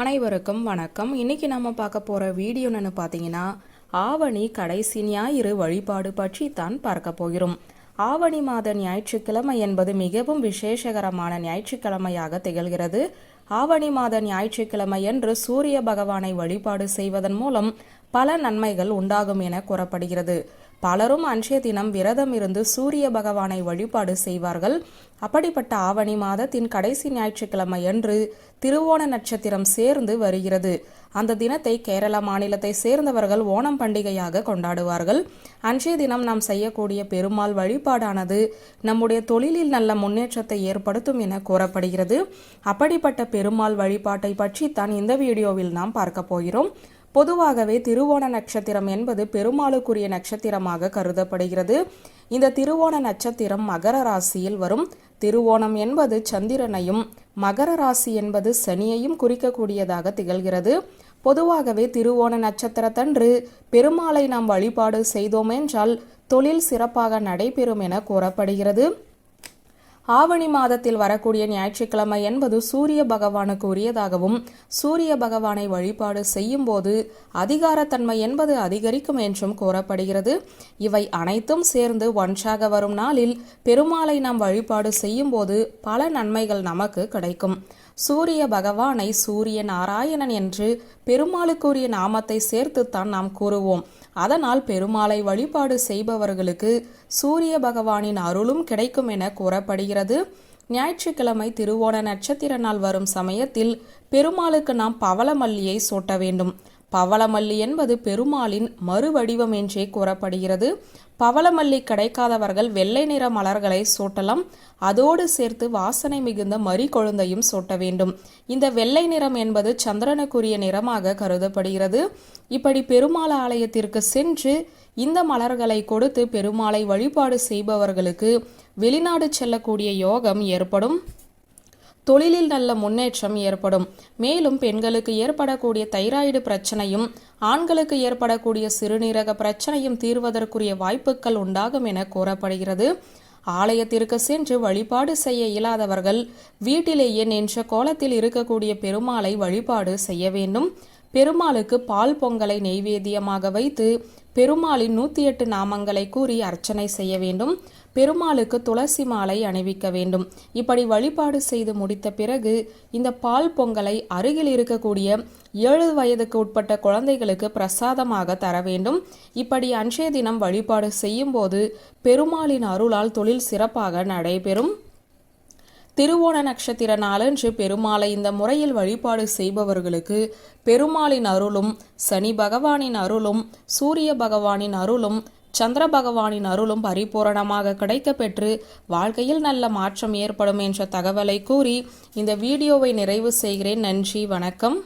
அனைவருக்கும் வணக்கம். இன்னைக்கு நம்ம பார்க்க போற வீடியோ பார்த்தீங்கன்னா ஆவணி கடைசி ஞாயிறு வழிபாடு பற்றி தான் பார்க்க போகிறோம். ஆவணி மாத ஞாயிற்றுக்கிழமை என்பது மிகவும் விசேஷகரமான ஞாயிற்றுக்கிழமையாக திகழ்கிறது. ஆவணி மாத ஞாயிற்றுக்கிழமை என்று சூரிய பகவானை வழிபாடு செய்வதன் மூலம் பல நன்மைகள் உண்டாகும் என கூறப்படுகிறது. பலரும் அன்றைய தினம் விரதம் இருந்து சூரிய பகவானை வழிபாடு செய்வார்கள். அப்படிப்பட்ட ஆவணி மாதத்தின் கடைசி ஞாயிற்றுக்கிழமை அன்று திருவோண நட்சத்திரம் சேர்ந்து வருகிறது. அந்த தினத்தை கேரள மாநிலத்தை சேர்ந்தவர்கள் ஓணம் பண்டிகையாக கொண்டாடுவார்கள். அன்றைய தினம் நாம் செய்யக்கூடிய பெருமாள் வழிபாடானது நம்முடைய தொழிலில் நல்ல முன்னேற்றத்தை ஏற்படுத்தும் என கூறப்படுகிறது. அப்படிப்பட்ட பெருமாள் வழிபாட்டை பற்றி தான் இந்த வீடியோவில் நாம் பார்க்க போகிறோம். பொதுவாகவே திருவோண நட்சத்திரம் என்பது பெருமாளுக்குரிய நட்சத்திரமாக கருதப்படுகிறது. இந்த திருவோண நட்சத்திரம் மகர ராசியில் வரும். திருவோணம் என்பது சந்திரனையும் மகர ராசி என்பது சனியையும் குறிக்கக்கூடியதாக திகழ்கிறது. பொதுவாகவே திருவோண நட்சத்திரத்தன்று பெருமாளை நாம் வழிபாடு செய்தோம் என்றால் தொழில் சிறப்பாக நடைபெறும் என கூறப்படுகிறது. ஆவணி மாதத்தில் வரக்கூடிய ஞாயிற்றுக்கிழமை என்பது சூரிய பகவானுக்கு உரியதாகவும் சூரிய பகவானை வழிபாடு செய்யும் போது அதிகாரத்தன்மை என்பது அதிகரிக்கும் என்றும் கூறப்படுகிறது. இவை அனைத்தும் சேர்ந்து ஒன்றாக வரும் நாளில் பெருமாளை நாம் வழிபாடு செய்யும் போது பல நன்மைகள் நமக்கு கிடைக்கும். சூரிய பகவானை சூரிய நாராயணன் என்று பெருமாளுக்குரிய நாமத்தை சேர்த்துத்தான் நாம் கூறுவோம். அதனால் பெருமாளை வழிபாடு செய்பவர்களுக்கு சூரிய பகவானின் அருளும் கிடைக்கும் என கூறப்படுகிறது. ஞாயிற்றுக்கிழமை திருவோண நட்சத்திர நாள் வரும் சமயத்தில் பெருமாளுக்கு நாம் பவளமல்லியை சூட்ட வேண்டும். பவளமல்லி என்பது பெருமாளின் மறுவடிவம் என்றே கூறப்படுகிறது. பவளமல்லி கிடைக்காதவர்கள் வெள்ளை நிற மலர்களை சூட்டலாம். அதோடு சேர்த்து வாசனை மிகுந்த மறி கொழுந்தையும் சூட்ட வேண்டும். இந்த வெள்ளை நிறம் என்பது சந்திரனுக்குரிய நிறமாக கருதப்படுகிறது. இப்படி பெருமாள் ஆலயத்திற்கு சென்று இந்த மலர்களை கொடுத்து பெருமாளை வழிபாடு செய்பவர்களுக்கு வெளிநாடு செல்லக்கூடிய யோகம் ஏற்படும். தொழிலில் நல்ல முன்னேற்றம் ஏற்படும். மேலும் பெண்களுக்கு ஏற்படக்கூடிய தைராய்டு பிரச்சனையும் ஆண்களுக்கு ஏற்படக்கூடிய சிறுநீரக பிரச்சனையும் தீர்வதற்குரிய வாய்ப்புகள் உண்டாகும் என கூறப்படுகிறது. ஆலயத்திற்கு சென்று வழிபாடு செய்ய இயலாதவர்கள் வீட்டிலேயே நின்ற கோலத்தில் இருக்கக்கூடிய பெருமாளை வழிபாடு செய்ய வேண்டும். பெருமாளுக்கு பால் பொங்கலை நெய்வேத்தியமாக வைத்து பெருமாளின் நூற்றி எட்டு நாமங்களை கூறி அர்ச்சனை செய்ய வேண்டும். பெருமாளுக்கு துளசி மாலை அணிவிக்க வேண்டும். இப்படி வழிபாடு செய்து முடித்த பிறகு இந்த பால் பொங்கலை அருகில் இருக்கக்கூடிய ஏழு வயதுக்கு உட்பட்ட குழந்தைகளுக்கு பிரசாதமாக தர வேண்டும். இப்படி அன்றைய தினம் வழிபாடு செய்யும் போது பெருமாளின் அருளால் தொழில் சிறப்பாக நடைபெறும். திருவோண நட்சத்திர நாளன்று பெருமாளை இந்த முறையில் வழிபாடு செய்பவர்களுக்கு பெருமாளின் அருளும் சனி பகவானின் அருளும் சூரிய பகவானின் அருளும் சந்திர பகவானின் அருளும் பரிபூரணமாக கிடைக்கப்பெற்று வாழ்க்கையில் நல்ல மாற்றம் ஏற்படும் என்ற தகவலை கூறி இந்த வீடியோவை நிறைவு செய்கிறேன். நன்றி வணக்கம்.